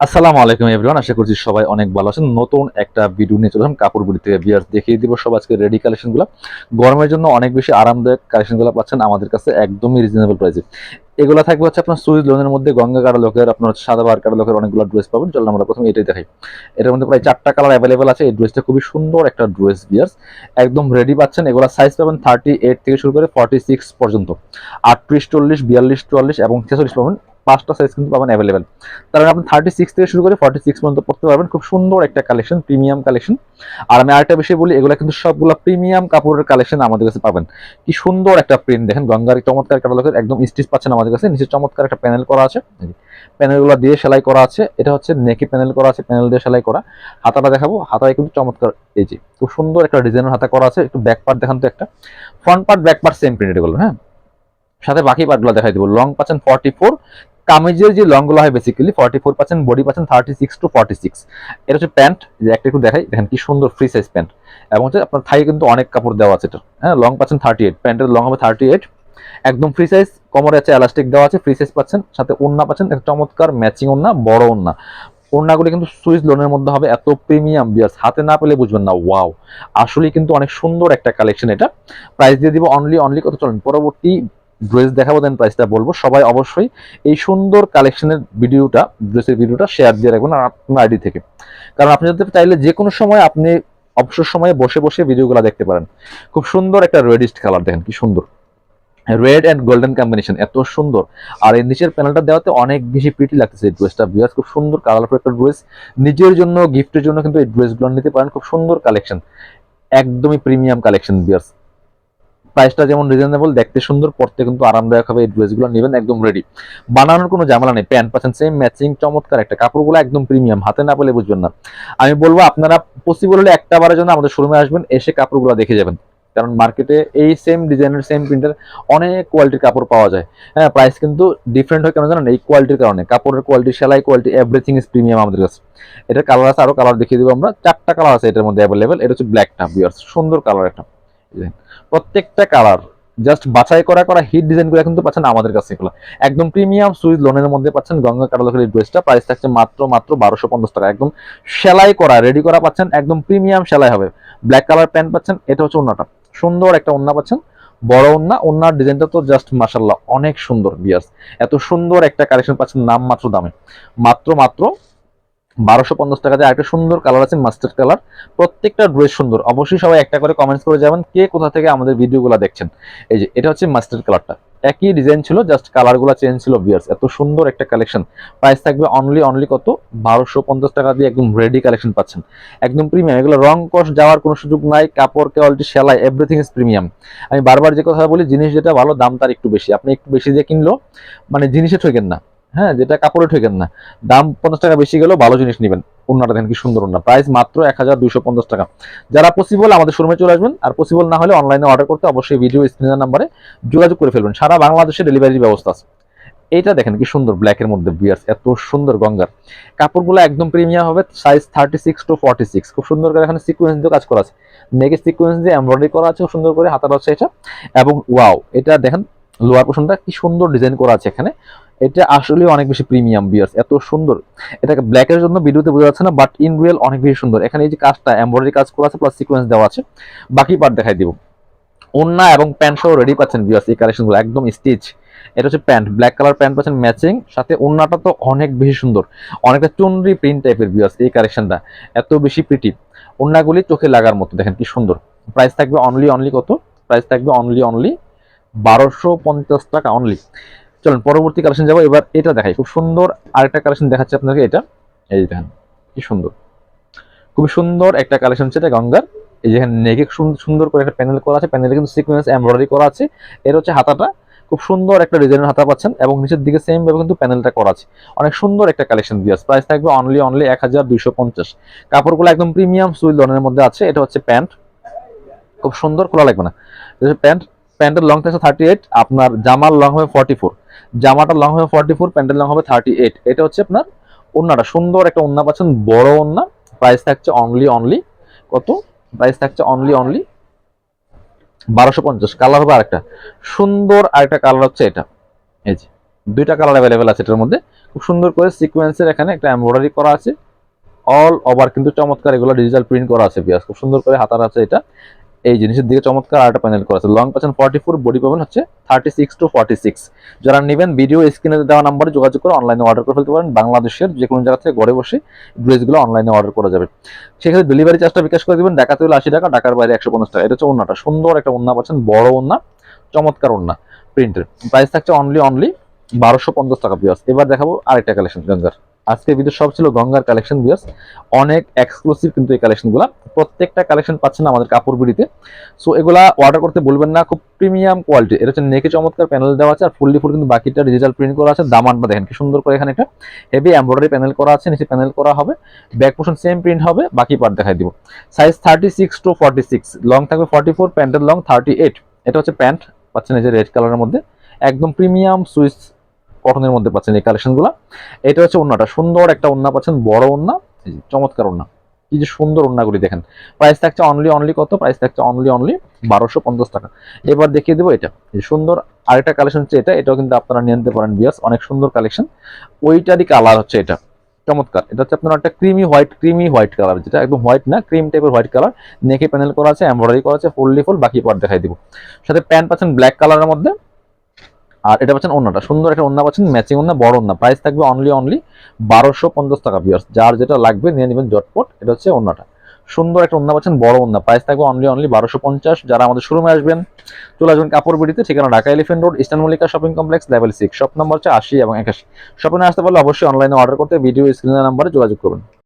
আসসালামু আলাইকুম এভরিওয়ান, আশা করছি সবাই অনেক ভালো আছেন। নতুন একটা ভিডিও নিয়ে চলে চললাম কাপড়গুলি থেকে বিয়ার দেখিয়ে দিব। সব আজকে রেডি কালেকশনগুলো গরমের জন্য অনেক বেশি আরামদায়ক কালেকশনগুলো পাচ্ছেন আমাদের কাছে একদমই রিজনেবল প্রাইসে এগুলো থাকবে হচ্ছে আপনার সুইজ লোনের মধ্যে, গঙ্গা কাটা লোকের, আপনার সাদা বার কাটা লোকের অনেকগুলো ড্রেস পাবেন। চলুন আমরা প্রথমে এটাই দেখাই। এটার মধ্যে প্রায় চারটা কালার অ্যাভেলেবেল আছে। এই ড্রেসটা খুবই সুন্দর একটা ড্রেস বিয়ার্স। একদম রেডি পাচ্ছেন। এগুলো সাইজ পাবেন থার্টি এইট থেকে শুরু করে ফর্টি সিক্স পর্যন্ত। আটত্রিশ, চল্লিশ, বিয়াল্লিশ, চুয়াল্লিশ এবং ছেচল্লিশ পাবেন পাঁচটা সাইজ কিন্তু পাবেন অ্যাভেলেবেল তার আপনি থার্টি সিক্স থেকে শুরু করে ফর্টি সিক্স পর্যন্ত পড়তে পারবেন। খুব সুন্দর একটা কালেকশন প্রিমিয়াম কালেকশন আর আমি আরেকটা বিষয় বলি, এগুলো কিন্তু সবগুলো প্রিমিয়াম কাপড়ের কালেকশন আমাদের কাছে পাবেন। কি সুন্দর একটা প্রিন্ট দেখেন গঙ্গার চমৎকার কাটালকের একদম স্টিচ পাচ্ছেন আমাদের কাছে। নিচে চমৎকার একটা প্যানেল করা আছে। প্যানেলগুলো দিয়ে সেলাই করা আছে। এটা হচ্ছে নেকি প্যানেল করা আছে প্যানেল দিয়ে সেলাই করা। হাতাটা দেখাবো। হাতায় কিন্তু চমৎকার, এই যে, খুব সুন্দর একটা ডিজাইনের হাতা করা আছে। একটু ব্যাক পার্ট দেখান তো একটা। Front part back part same print এগুলো হ্যাঁ? সাথে বাকি পার্টগুলো দেখাই দেবো। লং পাচ্ছেন ফর্টি ফোর কামিজের যে লংগুলো হয় basically forty four percent body পাচ্ছেন thirty six to forty six এটা হচ্ছে প্যান্ট যে একটা একটু দেখাই, দেখেন কি সুন্দর ফ্রি সাইজ প্যান্ট। এবং হচ্ছে আপনার থাই কিন্তু অনেক কাপড় দেওয়া আছে এটা। হ্যাঁ লং পাচ্ছেন থার্টি এইট প্যান্টের লং হবে থার্টি এইট একদম ফ্রি সাইজ কোমরে আছে এলাস্টিক দেওয়া আছে ফ্রি সাইজ পাচ্ছেন। সাথে ওন্না পাচ্ছেন একটা চমৎকার ম্যাচিং ওন্না বড় ওন্না ওড়নাগুলি কিন্তু সুইস লোনের মধ্যে হবে, এত প্রিমিয়াম বিয়ার্স হাতে না পেলে বুঝবেন না ওয়াও আসলেই কিন্তু অনেক সুন্দর একটা কালেকশন এটা। প্রাইস দিয়ে দিব অনলি অনলি কত চলেন? পরবর্তী ড্রেস দেখাবো দেন প্রাইসটা বলব। সবাই অবশ্যই এই সুন্দর কালেকশনের ভিডিওটা, ড্রেসের ভিডিওটা শেয়ার দিয়ে রাখবেন আপনার আইডি থেকে। কারণ আপনি যদি চাইলে যে কোনো সময় আপনি অবসর সময়ে বসে বসে ভিডিওগুলো দেখতে পারেন। খুব সুন্দর একটা রেডিস্ট কালার দেখেন কি সুন্দর। রেড অ্যান্ড গোল্ডেন কম্বিনেশন এত সুন্দর। আর এই নিচের প্যানেলটা দেওয়াতে অনেক বেশি প্রিটি লাগতেছে এই ড্রেসটা বিয়াস খুব সুন্দর কালারফুল একটা ড্রেস নিজের জন্য গিফটের জন্য কিন্তু এই ড্রেসগুলো নিতে পারেন। খুব সুন্দর কালেকশন একদমই প্রিমিয়াম কালেকশন বিয়ার্স প্রাইসটা যেমন রিজনেবল দেখতে সুন্দর পড়তে কিন্তু আরামদায়ক হবে, এই ড্রেসগুলো নেবেন একদম রেডি বানানোর কোনো ঝামেলা নেই, প্যান্ট পাচ্ছেন সেম ম্যাচিং চমৎকার একটা কাপড়গুলো একদম প্রিমিয়াম হাতে না পেলে বুঝবেন না। আমি বলব আপনারা পসিবল হলে একটা বারের জন্য আমাদের শোরুমে আসবেন, এসে কাপড়গুলো দেখে যাবেন। কারণ মার্কেটে এই সেম ডিজাইনের সেম প্রিন্টের অনেক কোয়ালিটির কাপড় পাওয়া যায়। হ্যাঁ প্রাইস কিন্তু ডিফারেন্ট হয় কেন জানেন? এই কোয়ালিটির কারণে। কাপড়ের কোয়ালিটি সেলাই কোয়ালিটি এভরিথিং ইজ প্রিমিয়াম আমাদের কাছে। এটা কালার আছে, আরও কালার দেখিয়ে দেবো আমরা। চারটা কালার আছে এটার মধ্যে অ্যাভেলেবেল এটা হচ্ছে ব্ল্যাকটা বিয়ার্স সুন্দর কালার একটা। প্রত্যেকটা কালার জাস্ট বাছাই করা করা হিট ডিজাইনগুলো কিন্তু পাচ্ছেন আমাদের কাছে এগুলো। একদম প্রিমিয়াম সুইজ লোনের মধ্যে পাচ্ছেন গঙ্গা কাটালকের ড্রেসটা প্রাইস থাকছে মাত্র মাত্র বারোশো পঞ্চাশ টাকা। একদম সেলাই করা রেডি করা পাচ্ছেন, একদম প্রিমিয়াম সেলাই হবে। ব্ল্যাক কালার প্যান্ট পাচ্ছেন, এটা হচ্ছে অন্যটা সুন্দর একটা ওন্না পাচ্ছেন। বড় ওন্না, ওন্নার ডিজাইনটা তো জাস্ট মাসাল্লাহ অনেক সুন্দর বিয়ার্স এত সুন্দর একটা কালেকশন পাচ্ছেন নাম মাত্র দামে। মাত্র মাত্র বারোশো পঞ্চাশ টাকা টাকাতে একটা সুন্দর কালার আছে মাস্টার্ড কালার প্রত্যেকটা ড্রেস সুন্দর। অবশ্যই সবাই একটা করে কমেন্টস করে যাবেন কে কোথা থেকে আমাদের ভিডিওগুলো দেখছেন। এই যে, এটা হচ্ছে মাস্টার্ড কালারটা একই ডিজাইন ছিল জাস্ট কালারগুলো চেঞ্জ ছিল বিয়ার্স এত সুন্দর একটা কালেকশন প্রাইস থাকবে অনলি অনলি কত? বারোশো পঞ্চাশ টাকা দিয়ে একদম রেডি কালেকশন পাচ্ছেন। একদম প্রিমিয়াম এগুলো রং কষ যাওয়ার কোনো সুযোগ নাই, কাপড় কোয়ালিটি সেলাই এভরিথিং ইজ প্রিমিয়াম আমি বারবার যে কথা বলি, জিনিস যেটা ভালো, দাম তার একটু বেশি। আপনি একটু বেশি দিয়ে কিনলো মানে জিনিসে ঠকেন না। হ্যাঁ যেটা কাপড়ে ঠেকেন না। দাম পঞ্চাশ টাকা বেশি গেলেও ভালো জিনিস নেবেন। অন্যটা দেখেন কি সুন্দর অন্য প্রাইস মাত্র এক হাজার দুইশো পঞ্চাশ টাকা। যারা পসিবল আমাদের শোরুমে চলে আসবেন, আর পসিবল না হলে অনলাইনে অর্ডার করতে অবশ্যই ভিডিও স্ক্রিনের নাম্বারে যোগাযোগ করে ফেলবেন। সারা বাংলাদেশে ডেলিভারির ব্যবস্থা আছে। এটা দেখেন কি সুন্দর ব্ল্যাকের মধ্যে বিয়ার্স এত সুন্দর গঙ্গার। কাপড়গুলো একদম প্রিমিয়াম হবে size thirty six to forty six খুব সুন্দর করে এখানে সিকুয়েন্স দিয়ে কাজ করা আছে। নেকে সিকুয়েন্স দিয়ে এমব্রয়ডারি করা আছে খুব সুন্দর করে হাতার হচ্ছে এটা। এবং ওয়াও এটা দেখেন লোয়ার পোর্শনটা কি সুন্দর ডিজাইন করা আছে এখানে। এটা আসলে অনেক বেশি প্রিমিয়াম বিয়ার্স, এত সুন্দর। এটাকে ব্ল্যাকের জন্য ভিডিওতে বোঝা যাচ্ছে না বাট ইন রিয়েল অনেক বেশি সুন্দর। এখানে এই যে কাজটা এমব্রয়ডারি কাজ করা আছে প্লাস সিকোয়েন্স দেওয়া আছে। বাকি পার্ট দেখাই দিব। ওন্না এবং প্যান্ট সহ রেডি পাচ্ছেন বিয়ার্স এই কালেকশনগুলো একদম স্টিচ এটা হচ্ছে প্যান্ট ব্ল্যাক কালার প্যান্ট পাচ্ছেন ম্যাচিং সাথে ওন্নাটা তো অনেক বেশি সুন্দর। অনেকটা চুনরি প্রিন্ট টাইপের বিয়ার্স এই কালেকশনটা এত বেশি প্রিটি ওন্নাগুলি চোখে লাগার মতো, দেখেন কি সুন্দর। প্রাইস থাকবে অনলি অনলি কত? প্রাইস থাকবে অনলি অনলি বারোশো পঞ্চাশ টাকা অনলি চলুন, পরবর্তী কালেকশন যাব। এবার এটা দেখাই। খুব সুন্দর আরেকটা কালেকশন দেখাচ্ছে আপনাকে এটা। এই দেখেন, কি সুন্দর। খুবই সুন্দর একটা কালেকশন হচ্ছে এটা গঙ্গার। এই যেখানে নেকে সুন্দর করে একটা প্যানেল করা আছে। প্যানেলে কিন্তু সিকোয়েন্স এমব্রয়ডারি করা আছে। এর হচ্ছে হাতাটা। খুব সুন্দর একটা ডিজাইনের হাতা পাচ্ছেন এবং নিচের দিকে সেম ভাবে কিন্তু প্যানেলটা করা আছে। অনেক সুন্দর একটা কালেকশন দিয়ে প্রাইস থাকবে অনলি অনলি এক হাজার দুইশো পঞ্চাশ। কাপড়গুলো একদম প্রিমিয়াম সুইল ধরনের মধ্যে আছে। এটা হচ্ছে প্যান্ট। খুব সুন্দর খোলা লাগবে না। প্যান্ট। প্যান্টের লং থাকছে থার্টি এইট আপনার জামার লং হবে ফর্টি ফোর জামাটার লং হবে ফর্টি ফোর প্যান্টের লং হবে থার্টি এইট এটা হচ্ছে আপনার ওন্নাটা, সুন্দর একটা ওন্না পাচ্ছেন, বড় ওন্না। প্রাইস থাকছে অনলি অনলি কত? প্রাইস থাকছে অনলি অনলি বারোশো পঞ্চাশ। কালার হবে আরেকটা। সুন্দর আরেকটা কালার হচ্ছে এটা। এই যে, দুইটা কালার অ্যাভেলেবেল আছে এটার মধ্যে। খুব সুন্দর করে সিকোয়েন্সের এখানে একটা এমব্রয়ডারি করা আছে। অল ওভার কিন্তু চমৎকার এগুলো ডিজিটাল প্রিন্ট করা আছে, বিয়াস। খুব সুন্দর করে হাতার আছে এটা। এই জিনিসের দিকে চমৎকার আরেকটা প্যানেল করা আছে। লং পাচ্ছেন ফর্টি ফোর বডি পাবেন হচ্ছে thirty six to forty six যারা নেবেন ভিডিও স্ক্রিনে দেওয়া নাম্বারে যোগাযোগ করে অনলাইনে অর্ডার করে ফেলতে পারেন। বাংলাদেশের যে কোনো জায়গা থেকে ঘরে বসে ড্রেসগুলো অনলাইনে অর্ডার করা যাবে। সেক্ষেত্রে ডেলিভারি চার্জটা বিকাশ করে দেবেন। ঢাকাতে হলে আশি টাকা, ঢাকার বাইরে একশো পঞ্চাশ টাকা। এটা হচ্ছে ওন্নাটা সুন্দর একটা ওন্না পাচ্ছেন। বড় ওন্না চমৎকার ওন্না প্রিন্টের প্রাইস থাকছে অনলি অনলি বারোশো পঞ্চাশ টাকা বিয়াস এবার দেখাবো আরেকটা কালেকশন গঙ্গার আজকে ভিডিও সব ছিল গঙ্গার কালেকশন বিয়াস অনেক এক্সক্লুসিভ কিন্তু এই কালেকশনগুলো প্রত্যেকটা কালেকশন পাচ্ছেন আমাদের কাপড় বিড়িতে। সো এগুলা অর্ডার করতে বলবেন না, খুব প্রিমিয়াম কোয়ালিটি এটা হচ্ছে নেকে চমৎকার প্যানেল দেওয়া আছে, আর ফুললি ফুল কিন্তু বাকিটা ডিজিটাল প্রিন্ট করা আছে দামানটা দেখেন কি সুন্দর করে এখানে একটা হেভি এমব্রয়ডারি প্যানেল করা আছে, নিচে প্যানেল করা হবে। ব্যাক পোর্শন সেম প্রিন্ট হবে, বাকি পার্ট দেখাই দিব। Size thirty six to forty six long থাকবে ফর্টি ফোর প্যান্টের লং থার্টি এইট এটা হচ্ছে প্যান্ট পাচ্ছেন এই যে রেড কালারের মধ্যে। একদম প্রিমিয়াম সুইস কটনের মধ্যে পাচ্ছেন এই কালেকশনগুলো এটা হচ্ছে ওন্নাটা সুন্দর একটা ওন্না পাচ্ছেন, বড় ওন্না চমৎকার ওন্না কি যে সুন্দর ওন্নাগুলি দেখেন। প্রাইস থাকছে অনলি অনলি কত? প্রাইস থাকছে অনলি অনলি বারোশো পঞ্চাশ টাকা। এবার দেখিয়ে দেবো এটা। সুন্দর আরেকটা কালেকশন হচ্ছে এটা। এটাও কিন্তু আপনারা নিয়ে নিতে পারেন বিয়াস অনেক সুন্দর কালেকশন ওইটারই কালার হচ্ছে এটা। চমৎকার। এটা হচ্ছে আপনার একটা creamy white creamy white colour যেটা একদম হোয়াইট না ক্রিম টাইপের হোয়াইট কালার নেকে প্যানেল করা আছে এমব্রয়ডারি করা আছে, ফুললি ফুল, বাকি পার্ট দেখাই দিব। সাথে প্যান্ট পাচ্ছেন ব্ল্যাক কালারের মধ্যে। আর এটা পাচ্ছেন অন্যটা সুন্দর একটা অন্য পাচ্ছেন ম্যাচিং অন্য বড় অন্য প্রাইস থাকবে অনলি অনলি বারোশো পঞ্চাশ টাকা বিয়ার্স যার যেটা লাগবে, নিয়ে নেবেন জটপট। এটা হচ্ছে অন্যটা সুন্দর একটা অন্য পাচ্ছেন, বড় অন্য প্রাইস থাকবে অনলি অনলি বারোশো পঞ্চাশ। যারা আমাদের শোরুমে আসবেন, চলে আসবেন কাপড় বিড়িতে, ঠিকানা Dhaka elephant road eastern Mallika shopping complex level six shop number হচ্ছে আশি এবং একাশি। শপিংয়ে আসতে পারলে অবশ্যই অনলাইনে অর্ডার করতে ভিডিও স্ক্রিনের নাম্বারে যোগাযোগ করবেন।